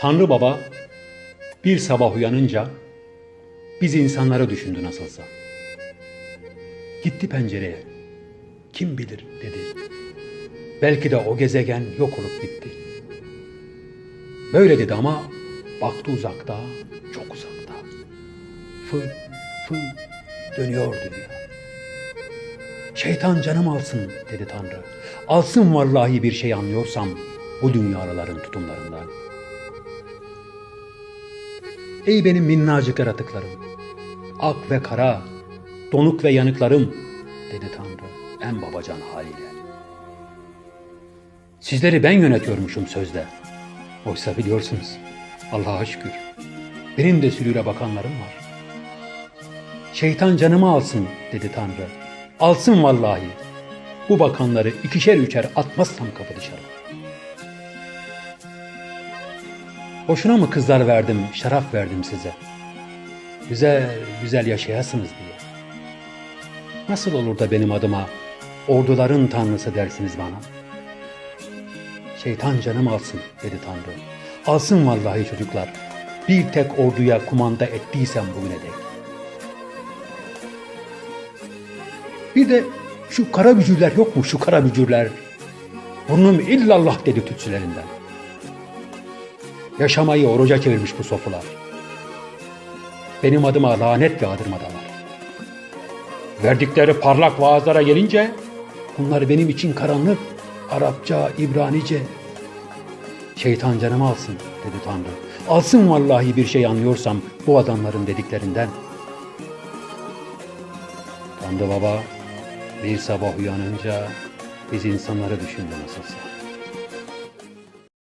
Tanrı Baba bir sabah uyanınca biz insanları düşündü nasılsa. Gitti pencereye. Kim bilir dedi. Belki de o gezegen yok olup gitti. Böyle dedi ama baktı uzakta, çok uzakta. Fı fı dönüyor dünya. Şeytan canım alsın dedi Tanrı. Alsın vallahi bir şey anlıyorsam bu dünyaların tutumlarından. Ey benim minnacık yaratıklarım, ak ve kara, donuk ve yanıklarım dedi Tanrı en babacan haliyle. Sizleri ben yönetiyormuşum sözde. Oysa biliyorsunuz Allah'a şükür benim de sürüre bakanlarım var. Şeytan canımı alsın dedi Tanrı. Alsın vallahi. Bu bakanları ikişer üçer atmazsam kapı dışarı. Boşuna mı kızlar verdim, şarap verdim size? Güzel, güzel yaşayasınız diye. Nasıl olur da benim adıma orduların tanrısı dersiniz bana? Şeytan canım alsın dedi Tanrı. Alsın vallahi çocuklar. Bir tek orduya kumanda ettiysem bugüne dek. Bir de şu kara bücürler yok mu şu kara bücürler? Burnum illallah dedi tütsülerinden. Yaşamayı oruca çevirmiş bu sofular. Benim adıma lanet yağdırmadalar. Verdikleri parlak vaazlara gelince bunlar benim için karanlık, Arapça, İbranice. Şeytan canımı alsın dedi Tanrı. Alsın vallahi bir şey anlıyorsam bu adamların dediklerinden. Tanrı Baba bir sabah uyanınca biz insanları düşündü nasılsa.